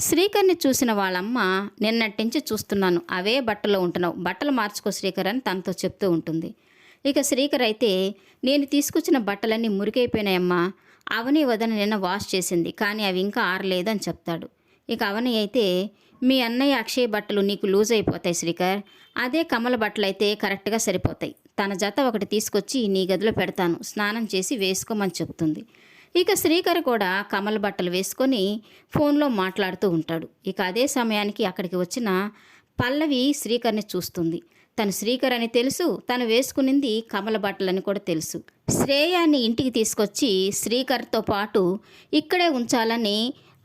శ్రీకర్ని చూసిన వాళ్ళమ్మ నిన్నటి చూస్తున్నాను. అవే బట్టలో ఉంటున్నావు. బట్టలు మార్చుకో శ్రీకర్ అని తనతో చెప్తూ ఉంటుంది. ఇక శ్రీకర్ అయితే నేను తీసుకొచ్చిన బట్టలన్నీ మురికైపోయినాయమ్మా. అవని వదన నిన్న వాష్ చేసింది కానీ అవి ఇంకా ఆరలేదు అని చెప్తాడు. ఇక అవని అయితే మీ అన్నయ్య అక్షయ్ బట్టలు నీకు లూజ్ అయిపోతాయి శ్రీకర్. అదే కమల బట్టలు అయితే కరెక్ట్గా సరిపోతాయి. తన జత ఒకటి తీసుకొచ్చి నీ గదిలో పెడతాను. స్నానం చేసి వేసుకోమని చెప్తుంది. ఇక శ్రీకర్ కూడా కమల బట్టలు వేసుకొని ఫోన్లో మాట్లాడుతూ ఉంటాడు. ఇక అదే సమయానికి అక్కడికి వచ్చిన పల్లవి శ్రీకర్ని చూస్తుంది. తను శ్రీకర్ అని తెలుసు తను వేసుకునింది కమల బట్టలని కూడా తెలుసు. శ్రేయాన్ని ఇంటికి తీసుకొచ్చి శ్రీకర్తో పాటు ఇక్కడే ఉంచాలని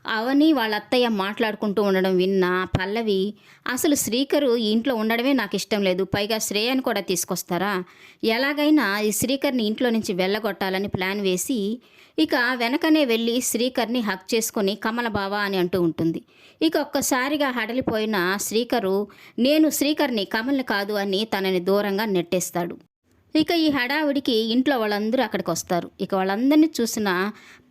అవని వాళ్ళ అత్తయ్య మాట్లాడుకుంటూ ఉండడం విన్న పల్లవి అసలు శ్రీకరు ఈ ఇంట్లో ఉండడమే నాకు ఇష్టం లేదు. పైగా శ్రేయని కూడా తీసుకొస్తారా? ఎలాగైనా ఈ శ్రీకర్ని ఇంట్లో నుంచి వెళ్ళగొట్టాలని ప్లాన్ వేసి ఇక వెనకనే వెళ్ళి శ్రీకర్ని హక్ చేసుకొని కమల బావ అని అంటూ ఉంటుంది. ఇక ఒక్కసారిగా హడలిపోయిన శ్రీకరు నేను శ్రీకర్ని కమల్ని కాదు అని తనని దూరంగా నెట్టేస్తాడు. ఇక ఈ హడావుడికి ఇంట్లో వాళ్ళందరూ అక్కడికి వస్తారు ఇక వాళ్ళందరినీ చూసిన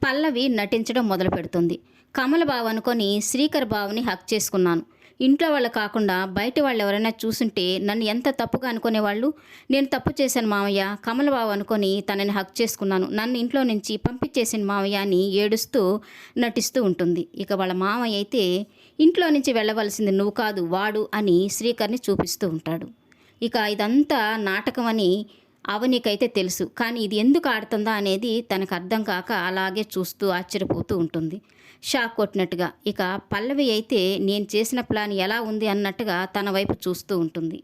పల్లవి నటించడం మొదలు పెడుతుంది కమల బావ అనుకొని శ్రీకర్ బావని హక్ చేసుకున్నాను. ఇంట్లో వాళ్ళు కాకుండా బయట వాళ్ళు ఎవరైనా చూసుంటే నన్ను ఎంత తప్పుగా అనుకునేవాళ్ళు? నేను తప్పు చేశాను మామయ్య కమల బావ అనుకొని తనని హక్ చేసుకున్నాను. నన్ను ఇంట్లో నుంచి పంపించేసిన మామయ్య అని ఏడుస్తూ నటిస్తూ ఉంటుంది. ఇక వాళ్ళ మామయ్య అయితే ఇంట్లో నుంచి వెళ్ళవలసింది నువ్వు కాదు వాడు అని శ్రీకర్ని చూపిస్తూ ఉంటాడు. ఇక ఇదంతా నాటకం అని అవనికైతే తెలుసు. కానీ ఇది ఎందుకు ఆడుతుందా అనేది తనకు అర్థం కాక అలాగే చూస్తూ ఆశ్చర్యపోతూ ఉంటుంది. షాక్ కొట్టినట్టుగా. ఇక పల్లవి అయితే నేను చేసిన ప్లాన్ ఎలా ఉంది అన్నట్టుగా తన వైపు చూస్తూ ఉంటుంది.